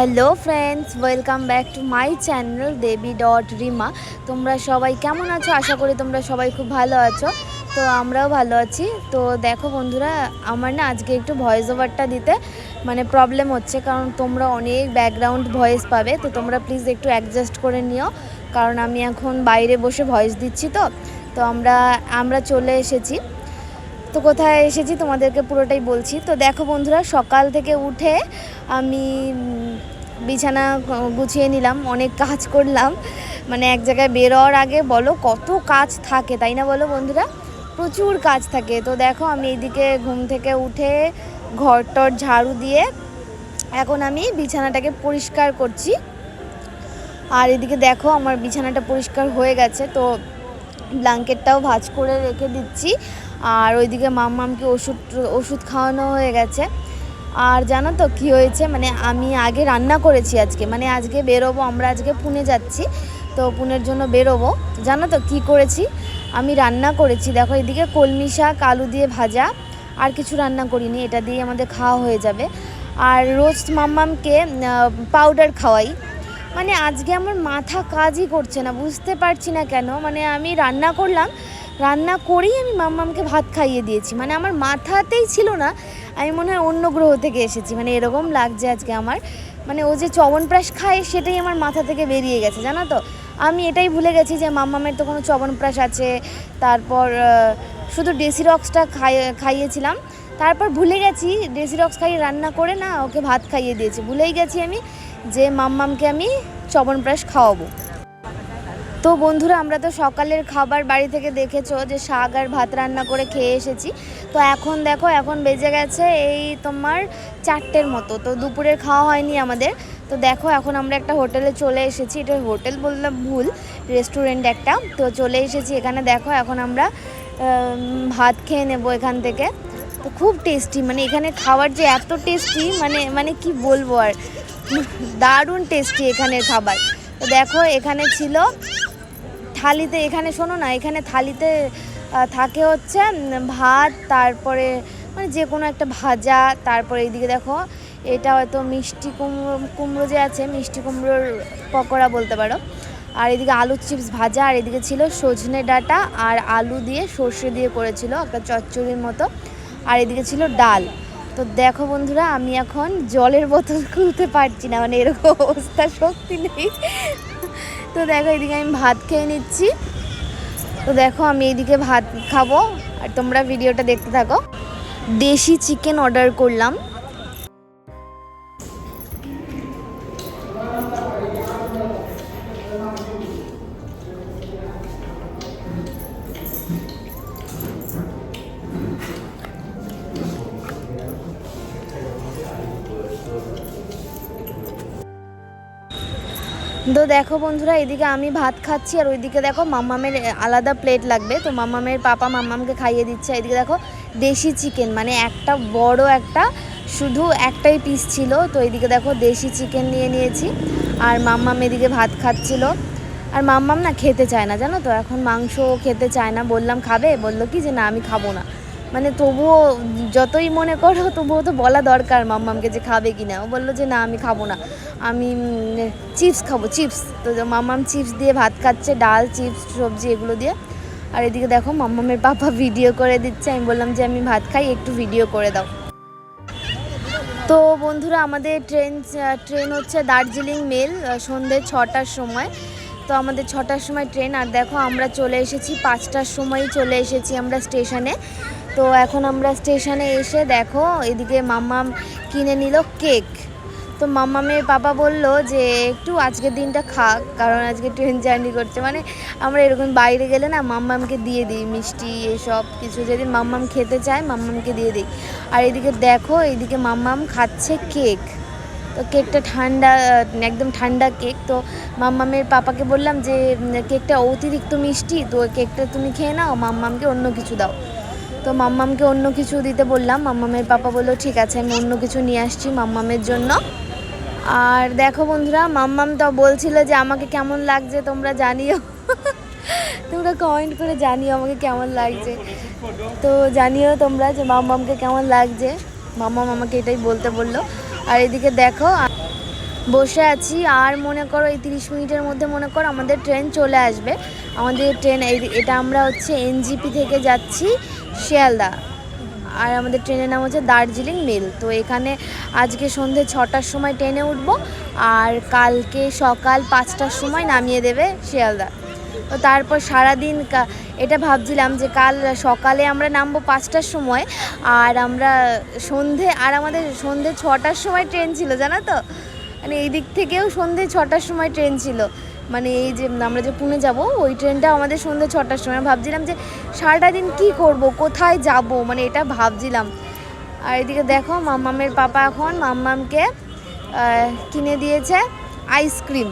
Hello friends welcome back to my channel Debi dot Rima তোমরা সবাই কেমন আছো? আশা করি তোমরা সবাই খুব ভালো আছো। তো আমরাও ভালো আছি। তো দেখো বন্ধুরা, আমার না আজকে একটু ভয়েস ওভারটা দিতে মানে প্রবলেম হচ্ছে, কারণ তোমরা অনেক ব্যাকগ্রাউন্ড ভয়েস পাবে। তো তোমরা প্লিজ একটু অ্যাডজাস্ট করে নিও, কারণ আমি এখন বাইরে বসে ভয়েস দিচ্ছি তো। তো আমরা আমরা চলে এসেছি। তো কোথায় এসেছি তোমাদেরকে পুরোটাই বলছি। তো দেখো বন্ধুরা, সকাল থেকে উঠে আমি বিছানা গুছিয়ে নিলাম, অনেক কাজ করলাম। মানে এক জায়গায় বেরোয়ার আগে বলো কত কাজ থাকে, তাই না বলো বন্ধুরা? প্রচুর কাজ থাকে। তো দেখো আমি এইদিকে ঘুম থেকে উঠে ঘর টর ঝাড়ু দিয়ে এখন আমি বিছানাটাকে পরিষ্কার করছি। আর এদিকে দেখো আমার বিছানাটা পরিষ্কার হয়ে গেছে, তো ব্ল্যাঙ্কেটটাও ভাঁজ করে রেখে দিচ্ছি। আর ওইদিকে মাম্মামকে ওষুধ ওষুধ খাওয়ানো হয়ে গেছে। আর জানো তো কী হয়েছে? মানে আমি আগে রান্না করেছি আজকে। মানে আজকে বেরোবো, আমরা আজকে পুনে যাচ্ছি। তো পুনের জন্য বেরোবো। জানো তো কী করেছি? আমি রান্না করেছি। দেখো, এদিকে কলমি শাক, আলু দিয়ে ভাজা। আর কিছু রান্না করিনি। এটা দিয়ে আমাদের খাওয়া হয়ে যাবে। আর রোজ মাম্মামকে পাউডার খাওয়াই। মানে আজকে আমার মাথা কাজই করছে না। বুঝতে পারছি না কেন। মানে আমি রান্না করলাম। রান্না করেই আমি মাম্মামকে ভাত খাইয়ে দিয়েছি। মানে আমার মাথাতেই ছিল না, আমি মনে হয় অন্য গ্রহ থেকে এসেছি। মানে এরকম লাগছে আজকে আমার। মানে ও যে চবনপ্রাশ খায়, সেটাই আমার মাথা থেকে বেরিয়ে গেছে, জানো তো? আমি এটাই ভুলে গেছি যে মাম্মামের তো কোনো চবনপ্রাশ আছে। তারপর শুধু ডেসিরক্সটা খাইয়ে খাইয়েছিলাম। তারপর ভুলে গেছি ডেসিরক্স খাইয়ে রান্না করে না, ওকে ভাত খাইয়ে দিয়েছি। ভুলেই গেছি আমি যে মাম্মামকে আমি চবনপ্রাশ খাওয়াবো। তো বন্ধুরা, আমরা তো সকালের খাবার বাড়ি থেকে দেখেছ যে শাক আর ভাত রান্না করে খেয়ে এসেছি। তো এখন দেখো, এখন বেজে গেছে এই তোমার চারটের মতো। তো দুপুরের খাওয়া হয়নি আমাদের। তো দেখো, এখন আমরা একটা হোটেলে চলে এসেছি। এটা হোটেল বললাম ভুল, রেস্টুরেন্ট একটা। তো চলে এসেছি এখানে। দেখো, এখন আমরা ভাত খেয়ে নেব এখান থেকে। তো খুব টেস্টি মানে এখানে খাবার যে এত টেস্টি মানে মানে কি বলব আর। দারুণ টেস্টি এখানের খাবার। তো দেখো, এখানে ছিল থালিতে, এখানে শোনো না, এখানে থালিতে থাকে হচ্ছে ভাত, তারপরে মানে যে কোনো একটা ভাজা, তারপরে এইদিকে দেখো, এটা হয়তো মিষ্টি কুমড়ো কুমড়ো যে আছে, মিষ্টি কুমড়োর পকোড়া বলতে পারো। আর এদিকে আলু চিপস ভাজা, আর এদিকে ছিল সজনে ডাঁটা, আর আলু দিয়ে সর্ষে দিয়ে করেছিল, একটা চচ্চড়ির মতো। আর এদিকে ছিল ডাল। তো দেখো বন্ধুরা, আমি এখন জলের বোতল খুলতে পারছি না মানে এরকম অবস্থা, শক্তি নেই। তো দেখো, এদিকে আমি ভাত খেয়ে নিচ্ছি। তো দেখো, আমি এদিকে ভাত খাব। আর তোমরা ভিডিওটা দেখতে থাকো। দেশি চিকেন অর্ডার করলাম। তো দেখো বন্ধুরা, এদিকে আমি ভাত খাচ্ছি আর ওইদিকে দেখো মাম্মামের আলাদা প্লেট লাগবে। তো মাম্মামের পাপা মাম্মামকে খাইয়ে দিচ্ছে। এদিকে দেখো দেশি চিকেন মানে একটা বড় একটা, শুধু একটাই পিস ছিল। তো এদিকে দেখো দেশি চিকেন নিয়ে নিয়েছি। আর মাম্মাম এদিকে ভাত খাচ্ছিল। আর মাম্মাম না খেতে চায় না, জানো তো? এখন মাংস খেতে চায় না। বললাম, খাবে? বলল কি যে, না, আমি খাব না। মানে তবুও যতই মনে করো, তবুও তো বলা দরকার মাম্মামকে যে খাবে কি না ও বলল যে, না, আমি খাব না। আমি চিপস খাব, চিপস। তো মাম্মাম চিপস দিয়ে ভাত খাচ্ছে, ডাল, চিপস, সবজি এগুলো দিয়ে। আর এদিকে দেখো, মাম্মামের পাপা ভিডিও করে দিচ্ছে। আমি বললাম যে, আমি ভাত খাই, একটু ভিডিও করে দাও। তো বন্ধুরা, আমাদের ট্রেন ট্রেন হচ্ছে দার্জিলিং মেল সন্ধ্যে ছটার সময়। তো আমাদের ছটার সময় ট্রেন, আর দেখো, আমরা চলে এসেছি, পাঁচটার সময় চলে এসেছি আমরা স্টেশনে। তো এখন আমরা স্টেশনে এসে দেখো, এদিকে মাম্মাম কিনে নিল কেক। তো মাম্মামের বাবা বলল যে, একটু আজকের দিনটা খাক, কারণ আজকে ট্রেন জার্নি করছে। মানে আমরা এরকম বাইরে গেলে না, মাম্মামকে দিয়ে দিই, মিষ্টি, এসব কিছু। যেদিন মাম্মাম খেতে চায়, মাম্মামকে দিয়ে দিই। আর এদিকে দেখো, এদিকে মাম্মাম খাচ্ছে কেক। তো কেকটা ঠান্ডা, একদম ঠান্ডা কেক। তো মাম্মামের পাপাকে বললাম যে, কেকটা অতিরিক্ত মিষ্টি, তো কেকটা তুমি খেয়ে নাও, মাম্মামকে অন্য কিছু দাও। তো মাম্মামকে অন্য কিছু দিতে বললাম। মাম্মামের পাপা বলল, ঠিক আছে, আমি অন্য কিছু নিয়ে আসছি মাম্মামের জন্য। আর দেখো বন্ধুরা, মাম্মাম তো বলছিল যে, আমাকে কেমন লাগছে তোমরা জানিও। তোমরা কমেন্ট করে জানিও আমাকে কেমন লাগছে। তো জানিও তোমরা যে, মাম্মামকে কেমন লাগছে। মাম্মাম আমাকে এটাই বলতে বলল। আর এদিকে দেখো, বসে আছি। আর মনে করো, এই তিরিশ মিনিটের মধ্যে মনে করো, আমাদের ট্রেন চলে আসবে। আমাদের ট্রেন এটা আমরা হচ্ছে এনজিপি থেকে যাচ্ছি। শিয়ালদা। আর আমাদের ট্রেনের নাম হচ্ছে দার্জিলিং মেল। তো এখানে আজকে সন্ধে ছটার সময় ট্রেনে উঠবো, আর কালকে সকাল পাঁচটার সময় নামিয়ে দেবে শিয়ালদা। তো তারপর সারাদিন এটা ভাবছিলাম যে কাল সকালে আমরা নামবো পাঁচটার সময়, আর আমরা সন্ধে, আর আমাদের সন্ধে ছটার সময় ট্রেন ছিল, জানো তো? মানে এই দিক থেকেও সন্ধে ছটার সময় ট্রেন ছিল। মানে এই যে আমরা যে পুনে যাব, ওই ট্রেনটা আমাদের সন্ধে ছটার সময়। ভাবছিলাম যে সারাটা দিন কী করব, কোথায় যাব? মানে এটা ভাবছিলাম। আর এদিকে দেখো, মাম্মামের পাপা এখন মাম্মামকে কিনে দিয়েছে আইসক্রিম।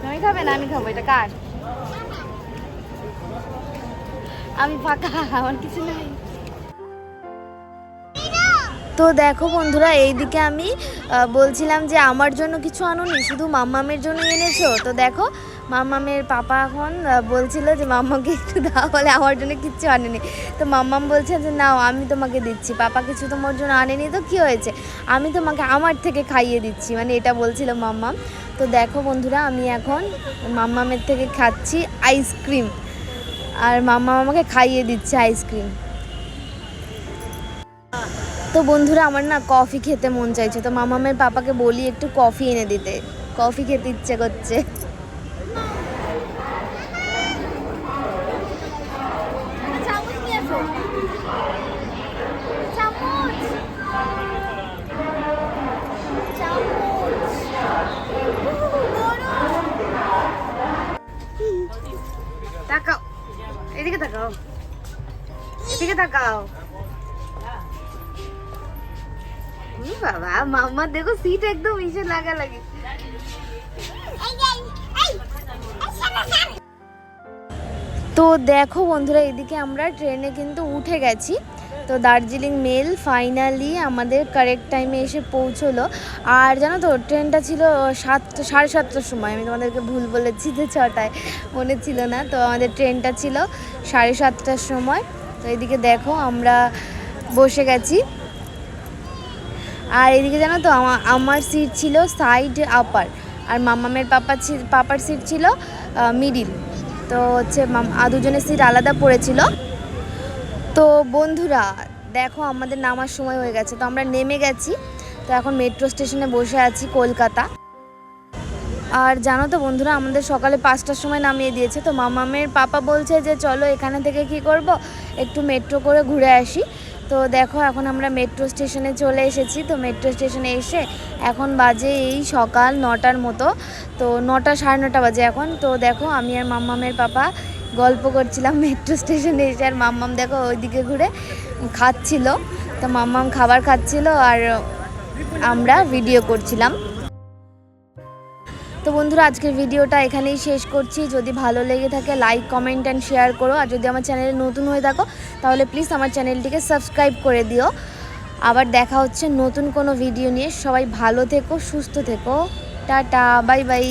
তুমি খাবে না? আমি খাব। এটা কার? আমি ফাঁকা, আমার কিছু নাই। তো দেখো বন্ধুরা, এইদিকে আমি বলছিলাম যে আমার জন্য কিছু আনোনি, শুধু মাম্মামের জন্য এনেছো? তো দেখো, মাম্মামের পাপা এখন বলছিল যে মাম্মাকে একটু দাও, বলে আমার জন্য কিচ্ছু আনেনি। তো মাম্মাম বলছে যে, নাও, আমি তোমাকে দিচ্ছি। পাপা কিছু তোমার জন্য আনেনি, তো কি হয়েছে? আমি তোমাকে আমার থেকে খাইয়ে দিচ্ছি। মানে এটা বলছিল মাম্মাম। তো দেখো বন্ধুরা, আমি এখন মাম্মামের থেকে খাচ্ছি আইসক্রিম। আর মাম্মা আমাকে খাইয়ে দিচ্ছে আইসক্রিম। তো বন্ধুরা আমার না কফি খেতে মন চাইছে তো মামামের পাপাকে বলি একটু কফি এনে দিতে। কফি খেতে ইচ্ছে করছে। তাকাও। এদিকে তাকাও। এদিকে তাকাও। বাবা মাম্মা দেখো সিট একদম ইসে লাগা লাগে। তো দেখো বন্ধুরা, এদিকে আমরা ট্রেনে কিন্তু উঠে গেছি। তো দার্জিলিং মেল ফাইনালি আমাদের কারেক্ট টাইমে এসে পৌঁছলো। আর জানো তো, ট্রেনটা ছিল সাতটা, সাড়ে সাতটার সময়। আমি তোমাদেরকে ভুল বলেছি যে ছটায়, মনে ছিল না। তো আমাদের ট্রেনটা ছিল সাড়ে সাতটার সময়। তো এদিকে দেখো আমরা বসে গেছি। আর এদিকে জানো তো আমার সিট ছিল সাইড আপার আর মামামের পাপা ছি- পাপার সিট ছিল মিডিল তো হচ্ছে দুজনের সিট আলাদা পড়েছিল। তো বন্ধুরা, দেখো আমাদের নামার সময় হয়ে গেছে, তো আমরা নেমে গেছি, তো এখন মেট্রো স্টেশনে বসে আছি কলকাতা। আর জানো তো বন্ধুরা, আমাদের সকালে পাঁচটার সময় নামিয়ে দিয়েছে, তো মামামের পাপা বলছে যে, চলো এখানে থেকে কি করব? একটু মেট্রো করে ঘুরে আসি। তো দেখো, এখন আমরা মেট্রো স্টেশনে চলে এসেছি। তো মেট্রো স্টেশনে এসে এখন বাজে এই সকাল নটার মতো। তো নটা, সাড়ে নটা বাজে এখন। তো দেখো, আমি আর মাম্মামের পাপা গল্প করছিলাম মেট্রো স্টেশনে এসে। আর মাম্মাম দেখো, ওইদিকে ঘুরে খাচ্ছিল। তো মাম্মাম খাবার খাচ্ছিল আর আমরা ভিডিও করছিলাম। তো বন্ধুরা, আজকের ভিডিওটা এখানেই শেষ করছি। যদি ভালো লেগে থাকে লাইক কমেন্ট অ্যান্ড শেয়ার করো। আর যদি আমার চ্যানেলে নতুন হয়ে থাকো, তাহলে প্লিজ আমার চ্যানেলটিকে সাবস্ক্রাইব করে দিও। আবার দেখা হচ্ছে নতুন কোনো ভিডিও নিয়ে। সবাই ভালো থেকো, সুস্থ থেকো। Tata bye bye